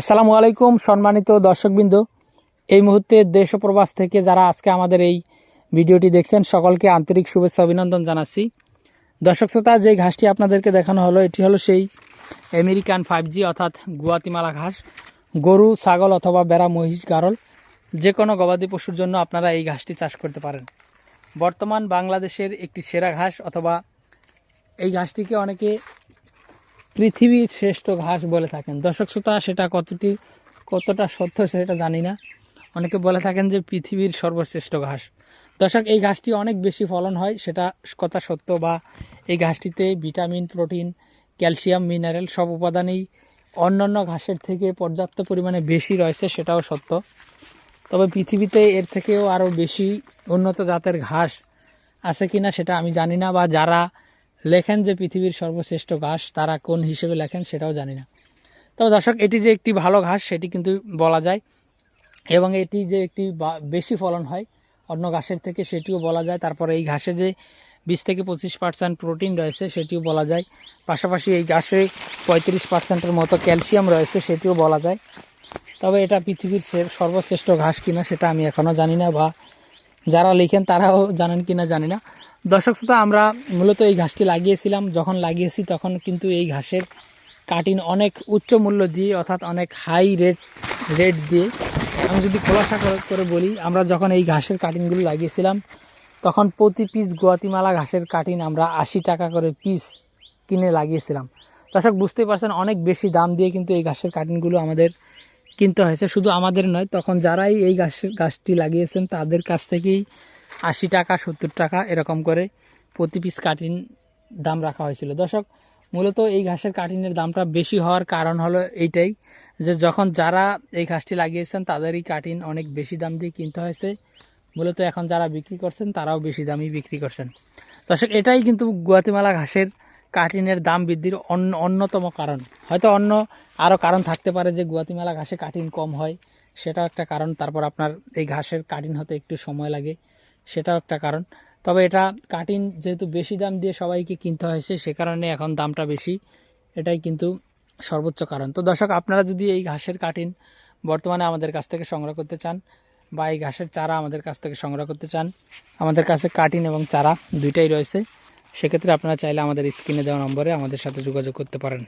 আসসালামু আলাইকুম সম্মানিত দর্শকবৃন্দ। এই মুহূর্তে দেশ প্রবাস থেকে যারা আজকে আমাদের এই ভিডিওটি দেখছেন, সকলকে আন্তরিক শুভেচ্ছা অভিনন্দন জানাচ্ছি। দর্শক শ্রোতা, যে ঘাসটি আপনাদেরকে দেখানো হলো, এটি হলো সেই আমেরিকান ফাইভ জি অর্থাৎ গুয়াতিমালা ঘাস, গরু, ছাগল অথবা বেড়া মহিষ, গারল, যে কোনো গবাদি পশুর জন্য আপনারা এই ঘাসটি চাষ করতে পারেন। বর্তমান বাংলাদেশের একটি সেরা ঘাস অথবা এই ঘাসটিকে অনেকে পৃথিবীর শ্রেষ্ঠ ঘাস বলে থাকেন। দর্শক শ্রোতা, সেটা কতটি, কতটা সত্য সেটা জানি না। অনেকে বলে থাকেন যে পৃথিবীর সর্বশ্রেষ্ঠ ঘাস। দর্শক, এই ঘাসটি অনেক বেশি ফলন হয়, সেটা কথা সত্য বা এই ঘাসটিতে ভিটামিন, প্রোটিন, ক্যালসিয়াম, মিনারেল সব উপাদানই অন্যান্য ঘাসের থেকে পর্যাপ্ত পরিমাণে বেশি রয়েছে, সেটাও সত্য। তবে পৃথিবীতে এর থেকেও আরও বেশি উন্নত জাতের ঘাস আছে কিনা সেটা আমি জানি না বা যারা লেখেন যে পৃথিবীর সর্বশ্রেষ্ঠ ঘাস, তারা কোন হিসেবে লেখেন সেটাও জানি না। তবে দর্শক, এটি যে একটি ভালো ঘাস, সেটি কিন্তু বলা যায়। এবং এটি যে একটি বেশি ফলন হয় অন্য ঘাসের থেকে, সেটিও বলা যায়। তারপরে এই ঘাসে যে বিশ থেকে পঁচিশ পার্সেন্ট প্রোটিন রয়েছে, সেটিও বলা যায়। পাশাপাশি এই ঘাসে পঁয়ত্রিশ পার্সেন্টের মতো ক্যালসিয়াম রয়েছে, সেটিও বলা যায়। তবে এটা পৃথিবীর সর্বশ্রেষ্ঠ ঘাস কিনা, সেটা আমি এখনও জানি না বা যারা লিখেন তারাও জানেন কিনা জানি না। দর্শক শ্রোতা, আমরা মূলত এই ঘাসটি লাগিয়েছিলাম। যখন লাগিয়েছি, তখন কিন্তু এই ঘাসের কাটিন অনেক উচ্চ মূল্য দিয়ে, অর্থাৎ অনেক হাই রেট রেট দিয়ে। আমি যদি খোলাসা করে- বলি, আমরা যখন এই ঘাসের কাটিনগুলো লাগিয়েছিলাম, তখন প্রতি পিস গুয়াতিমালা ঘাসের কাটিন আমরা আশি টাকা করে পিস কিনে লাগিয়েছিলাম। দর্শক, বুঝতেই পারছেন, অনেক বেশি দাম দিয়ে কিন্তু এই ঘাসের কাটিনগুলো আমাদের কিনতে হয়েছে। শুধু আমাদের নয়, তখন যারাই এই ঘাসের গাছটি লাগিয়েছেন, তাদের কাছ থেকেই আশি টাকা, সত্তর টাকা এরকম করে প্রতি পিস কাটিন দাম রাখা হয়েছিল। দর্শক, মূলত এই ঘাসের কাটিনের দামটা বেশি হওয়ার কারণ হলো এইটাই যে যখন যারা এই ঘাসটি লাগিয়েছেন তাদেরই কাটিন অনেক বেশি দাম দিয়ে কিনতে হয়েছে। মূলত এখন যারা বিক্রি করছেন তারাও বেশি দামই বিক্রি করছেন। দর্শক, এটাই কিন্তু গুয়াতিমালা ঘাসের কাটিনের দাম বৃদ্ধির অন্য, অন্যতম কারণ। হয়তো অন্য আরও কারণ থাকতে পারে যে গুয়াতিমালা ঘাসে কাটিন কম হয়, সেটাও একটা কারণ। তারপর আপনার এই ঘাসের কাটিন হতে একটু সময় লাগে। সেটাও একটা কারণ। তবে এটা কাটিন যেহেতু বেশি দাম দিয়ে সবাইকে কিনতে হয়েছে সে কারণে এখন দামটা বেশি। এটাই কিন্তু সর্বোচ্চ কারণ। তো দর্শক, আপনারা যদি এই ঘাসের কাটিন বর্তমানে আমাদের কাছ থেকে সংগ্রহ করতে চান বা এই ঘাসের চারা আমাদের কাছ থেকে সংগ্রহ করতে চান, আমাদের কাছে কাটিন এবং চারা দুইটাই রয়েছে। সেক্ষেত্রে আপনারা চাইলে আমাদের স্ক্রিনে দেওয়া নম্বরে আমাদের সাথে যোগাযোগ করতে পারেন।